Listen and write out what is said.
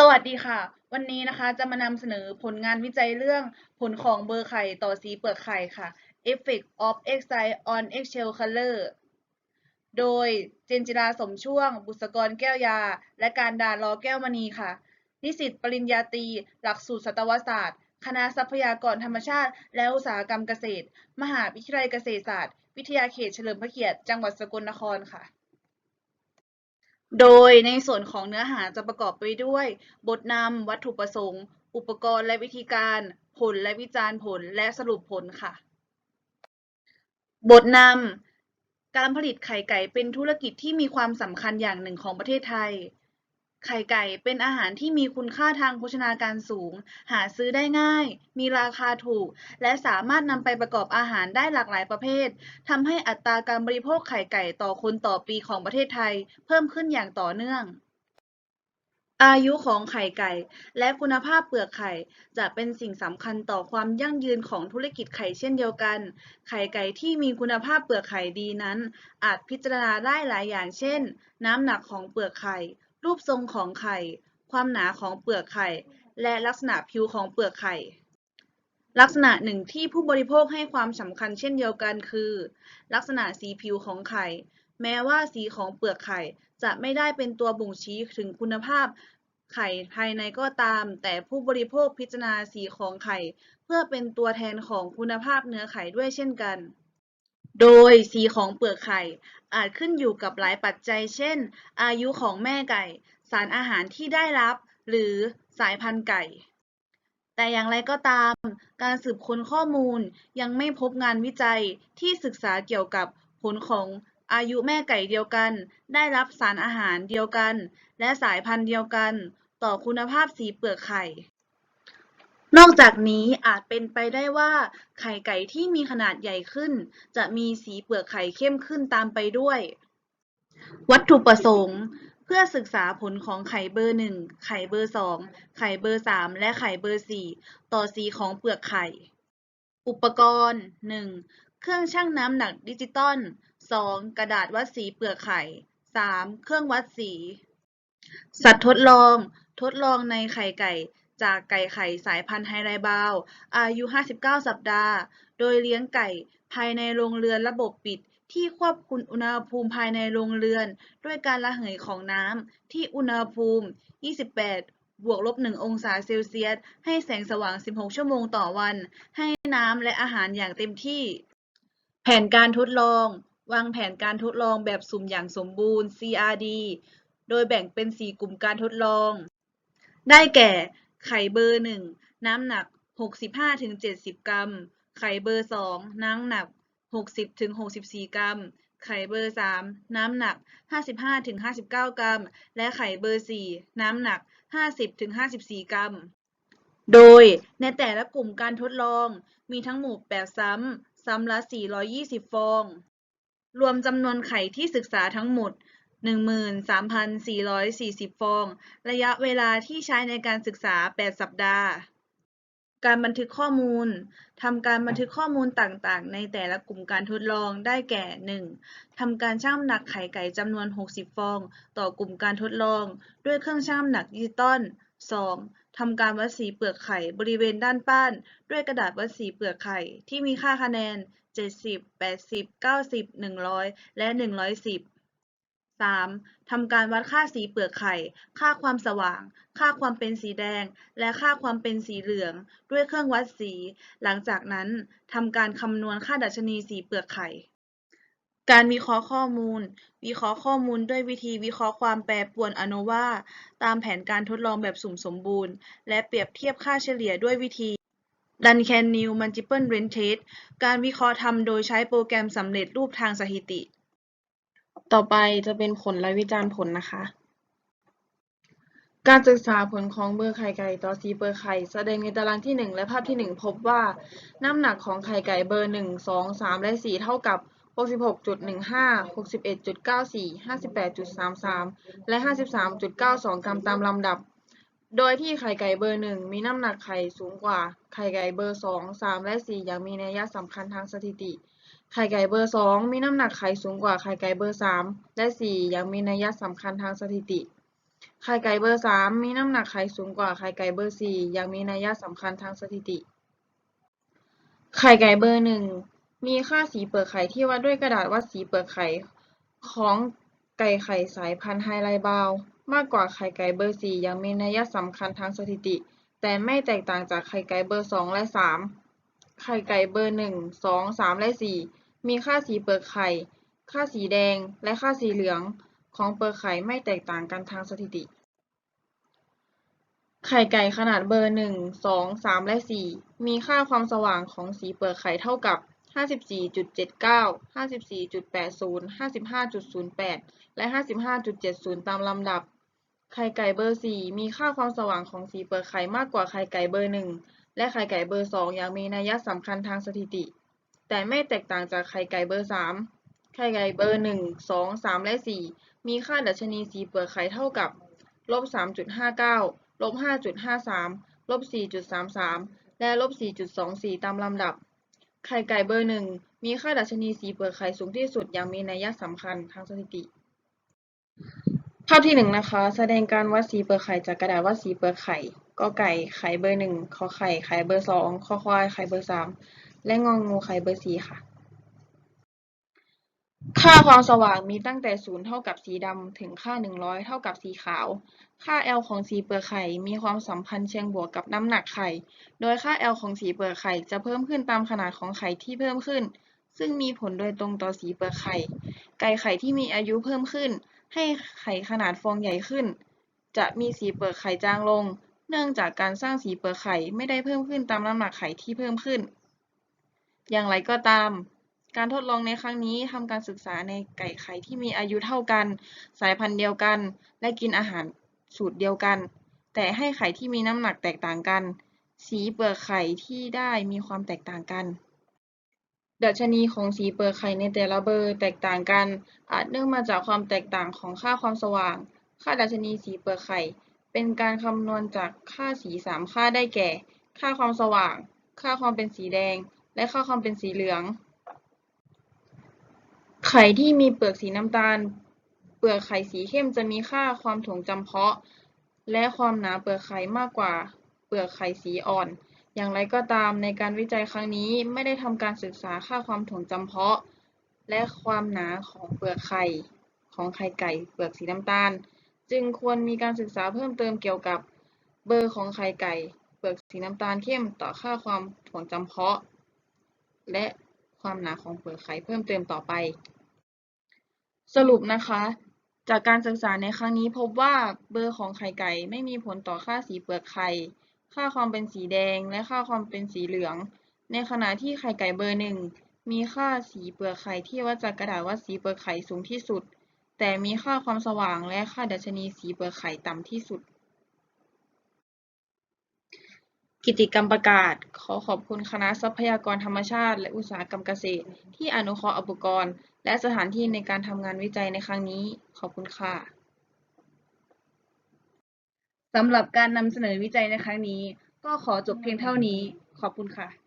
สวัสดีค่ะ วันนี้นะคะจะมานำเสนอผลงานวิจัยเรื่องผลของเบอร์ไข่ต่อสีเปลือกไข่ค่ะ Effect of Excite on Eggshell Color โดยเจนจิราสมช่วง บุษกรแก้วยา และการดาล้อแก้วมณีค่ะ นิสิตปริญญาตรีหลักสูตรสัตวศาสตร์ คณะทรัพยากรธรรมชาติ และอุตสาหกรรมเกษตร มหาวิทยาลัยเกษตรศาสตร์ วิทยาเขตเฉลิมพระเกียรติจังหวัดสกลนครค่ะ โดยในส่วนของเนื้อหาจะประกอบไปด้วย บทนำ วัตถุประสงค์ อุปกรณ์และวิธีการ ผลและวิจารณ์ผล และสรุปผลค่ะ บทนำ การผลิตไข่ไก่เป็นธุรกิจที่มีความสำคัญอย่างหนึ่งของประเทศไทย ไข่ไก่เป็นอาหารที่มีคุณค่าทางโภชนาการสูง หาซื้อได้ง่าย มีราคาถูก และสามารถนำไปประกอบอาหารได้หลากหลายประเภททำให้อัตราการบริโภคไข่ไก่ต่อคนต่อปีของประเทศไทย เพิ่มขึ้นอย่างต่อเนื่อง อายุของไข่ไก่ และคุณภาพเปลือกไข่ จะเป็นสิ่งสำคัญต่อความยั่งยืนของธุรกิจไข่เช่นเดียวกัน ไข่ไก่ที่มีคุณภาพเปลือกไข่ดีนั้น อาจพิจารณาได้หลายอย่างเช่น น้ำหนักของเปลือกไข่ รูปทรงของไข่ ความหนาของเปลือกไข่ และลักษณะผิวของเปลือกไข่ ลักษณะหนึ่งที่ผู้บริโภคให้ความสำคัญเช่นเดียวกันคือ ลักษณะสีผิวของไข่ แม้ว่าสีของเปลือกไข่ จะไม่ได้เป็นตัวบ่งชี้ถึงคุณภาพไข่ภายในก็ตาม แต่ผู้บริโภคพิจารณาสีของไข่ เพื่อเป็นตัวแทนของคุณภาพเนื้อไข่ด้วยเช่นกัน โดยสีของเปลือกไข่อาจขึ้นอยู่กับหลายปัจจัย เช่น อายุของแม่ไก่ สารอาหารที่ได้รับ หรือสายพันธุ์ไก่ แต่อย่างไรก็ตาม การสืบค้นข้อมูลยังไม่พบงานวิจัยที่ศึกษาเกี่ยวกับผลของอายุแม่ไก่เดียวกัน ได้รับสารอาหารเดียวกัน และสายพันธุ์เดียวกัน ต่อคุณภาพสีเปลือกไข่ นอกจากนี้อาจเป็นไปได้ว่าไข่ไก่ที่มีขนาดใหญ่ขึ้น จะมีสีเปลือกไข่เข้มขึ้นตามไปด้วย วัตถุประสงค์ เพื่อศึกษาผลของไข่เบอร์ 1 ไข่เบอร์ 2 ไข่เบอร์ 3 และไข่เบอร์ 4 ต่อสีของเปลือกไข่ อุปกรณ์ 1. เครื่องชั่งน้ำหนักดิจิตอล 2. กระดาษวัดสีเปลือกไข่ 3. เครื่องวัดสี สัตว์ทดลอง ทดลองในไข่ไก่ จากไก่ไข่สายพันธุ์ไฮไรบาว อายุ 59 สัปดาห์ โดยเลี้ยงไก่ภายในโรงเรือนระบบปิด ที่ควบคุมอุณหภูมิภายในโรงเรือน ด้วยการระเหยของน้ำที่อุณหภูมิ 28บวกลบ 1 องศาเซลเซียส ให้แสงสว่าง 16 ชั่วโมงต่อวัน ให้น้ำและอาหารอย่างเต็มที่ แผนการทดลอง วางแผนการทดลองแบบสุ่มอย่างสมบูรณ์ CRD โดยแบ่งเป็น 4 กลุ่มการทดลอง ได้แก่ ไข่เบอร์1น้ำหนัก 65-70 กรัม ไข่เบอร์2น้ำหนัก 60-64 กรัม ไข่เบอร์3น้ำหนัก 55-59 กรัม และไข่เบอร์4น้ำหนัก 50-54 กรัม โดยในแต่ละกลุ่มการทดลองมีทั้งหมดแบบซ้ำ ซ้ำละ 420 ฟอง รวมจำนวนไข่ที่ศึกษาทั้งหมด 13,440 ฟอง ระยะเวลาที่ใช้ในการศึกษา 8 สัปดาห์ การบันทึกข้อมูล ทำการบันทึกข้อมูลต่างๆ ในแต่ละกลุ่มการทดลองได้แก่ 1. ทำการชั่งน้ำหนักไข่ไก่จำนวน 60 ฟอง ต่อกลุ่มการทดลอง ด้วยเครื่องชั่งน้ำหนักดิจิตอล 2. ทำการวัดสีเปลือกไข่บริเวณด้านป้าน ด้วยกระดาษวัดสีเปลือกไข่ที่มีค่าคะแนน 70 80 90 100 และ 110 3. ทำการวัดค่าสีเปลือกไข่ ค่าความสว่าง ค่าความเป็นสีแดง และค่าความเป็นสีเหลือง ด้วยเครื่องวัดสี หลังจากนั้นทำการคำนวณค่าดัชนีสีเปลือกไข่ การวิเคราะห์ข้อมูล วิเคราะห์ข้อมูลด้วยวิธีวิเคราะห์ความแปรปรวน ANOVA ตามแผนการทดลองแบบสุ่มสมบูรณ์ และเปรียบเทียบค่าเฉลี่ยด้วยวิธี Duncan-New Multiple Range Test การวิเคราะห์ทำโดยใช้โปรแกรมสำเร็จรูปทางสถิติ ต่อไปจะเป็นผลและวิจารณ์ผลนะคะ การศึกษาผลของเบอร์ไข่ไก่ต่อสีเบอร์ไข่แสดงในตารางที่ 1 และภาพที่ 1 พบว่าน้ำหนักของไข่ไก่เบอร์ 1 2 3 และ 4 เท่ากับ 66.15 61.94 58.33 และ 53.92 กรัมตามลำดับ โดยที่ไข่ไก่เบอร์1มีน้ำหนักไข่สูงกว่าไข่ไก่เบอร์2 3และ4อย่างมีนัยสำคัญทางสถิติ ไข่ไก่เบอร์2มีน้ำหนักไข่สูงกว่าไข่ไก่เบอร์3และ4อย่างมีนัยสำคัญทางสถิติ ไข่ไก่เบอร์สามมีน้ำหนักไข่สูงกว่าไข่ไก่เบอร์สี่อย่างมีนัยสำคัญทางสถิติ ไข่ไก่เบอร์หนึ่งมีค่าสีเปลือกไข่ที่วัดด้วยกระดาษวัดสีเปลือกไข่ของไก่ไข่สายพันธุ์ไฮไลบาว มากกว่าไข่ไก่เบอร์สี่อย่างมีนัยสำคัญทางสถิติ แต่ไม่แตกต่างจากไข่ไก่เบอร์สองและสามไข่ไก่เบอร์หนึ่งสองสามและสี่มีค่าสีเปลือกไข่ ค่าสีแดง และค่าสีเหลือง ของเปลือกไข่ไม่แตกต่างกันทางสถิติ ไข่ไก่ขนาดเบอร์หนึ่งสองสามและสี่มีค่าความสว่างของสีเปลือกไข่เท่ากับห้าสิบสี่จุดเจ็ดเก้าห้าสิบสี่จุดและห้าสิบห้าจุดเจ็ดศูนย์ตามลำดับ ไข่ไก่เบอร์สี่มีค่าความสว่างของสีเปลือกไข่มากกว่าไข่ไก่เบอร์หนึ่งและไข่ไก่เบอร์สองอย่างมีนัยสำคัญทางสถิติ แต่ไม่แตกต่างจากไข่ไก่เบอร์สามไข่ไก่เบอร์หนึ่งสองสามและสี่มีค่าดัชนีสีเปลือกไข่เท่ากับลบสามจุดห้าเก้าลบห้าจุดห้าสามลบสี่จุดสามสามและลบสี่จุดสองสี่ตามลำดับ ไข่ไก่เบอร์หนึ่งมีค่าดัชนีสีเปลือกไข่สูงที่สุดอย่างมีนัยสำคัญทางสถิติ ภาพที่หนึ่งนะคะ แสดงการวัดสีเปลือกไข่จากกระดาษวัดสีเปลือกไข่กอไก่ไข่เบอร์หนึ่งขอไข่ไข่เบอร์สองคอควายไข่เบอร์สามและงองูไข่เบอร์สี่ค่ะ ค่าความสว่างมีตั้งแต่ศูนย์เท่ากับสีดำถึงค่าหนึ่งร้อยเท่ากับสีขาว ค่า L ของสีเปลือกไข่มีความสัมพันธ์เชิงบวกกับน้ำหนักไข่ โดยค่า L ของสีเปลือกไข่จะเพิ่มขึ้นตามขนาดของไข่ที่เพิ่มขึ้น ซึ่งมีผลโดยตรงต่อสีเปลือกไข่ ไก่ไข่ที่มีอายุเพิ่มขึ้น ให้ไข่ขนาดฟองใหญ่ขึ้น จะมีสีเปลือกไข่จางลง เนื่องจากการสร้างสีเปลือกไข่ไม่ได้เพิ่มขึ้นตามน้ำหนักไข่ที่เพิ่มขึ้น อย่างไรก็ตาม การทดลองในครั้งนี้ทำการศึกษาในไก่ไข่ที่มีอายุเท่ากัน สายพันธุ์เดียวกัน และกินอาหารสูตรเดียวกัน แต่ให้ไข่ที่มีน้ำหนักแตกต่างกัน สีเปลือกไข่ที่ได้มีความแตกต่างกัน ดัชนีของสีเปลือกไข่ในแต่ละเบอร์แตกต่างกัน อาจเนื่องมาจากความแตกต่างของค่าความสว่าง ค่าดัชนีสีเปลือกไข่ เป็นการคำนวณจากค่าสีสามค่าได้แก่ ค่าความสว่าง ค่าความเป็นสีแดง และค่าความเป็นสีเหลือง ไข่ที่มีเปลือกสีน้ำตาล เปลือกไข่สีเข้มจะมีค่าความถ่วงจำเพาะ และความหนาเปลือกไข่มากกว่า เปลือกไข่สีอ่อน อย่างไรก็ตามในการวิจัยครั้งนี้ไม่ได้ทำการศึกษาค่าความถ่วงจำเพาะ และความหนาของเปลือกไข่ของไข่ไก่เปลือกสีน้ำตาล จึงควรมีการศึกษาเพิ่มเติมเกี่ยวกับเบอร์ของไข่ไก่เปลือกสีน้ำตาลเข้มต่อค่าความถ่วงจำเพาะ และความหนาของเปลือกไข่เพิ่มเติมต่อไป สรุปนะคะ จากการศึกษาในครั้งนี้พบว่าเบอร์ของไข่ไก่ไม่มีผลต่อค่าสีเปลือกไข่ ค่าความเป็นสีแดง และค่าความเป็นสีเหลือง ในขณะที่ไข่ไก่เบอร์หนึ่งมีค่าสีเปลือกไข่ที่วัดจากกระดาษวัดสีเปลือกไข่สูงที่สุด แต่มีค่าความสว่างและค่าดัชนีสีเปลือกไข่ต่ำที่สุด กิจกรรมประกาศ ขอขอบคุณคณะทรัพยากรธรรมชาติ และอุตสาหกรรมเกษตร ที่อนุเคราะห์อุปกรณ์ และสถานที่ในการทำงานวิจัยในครั้งนี้ ขอบคุณค่ะ สำหรับการนำเสนอวิจัยในครั้งนี้ ก็ขอจบเพียงเท่านี้ ขอบคุณค่ะ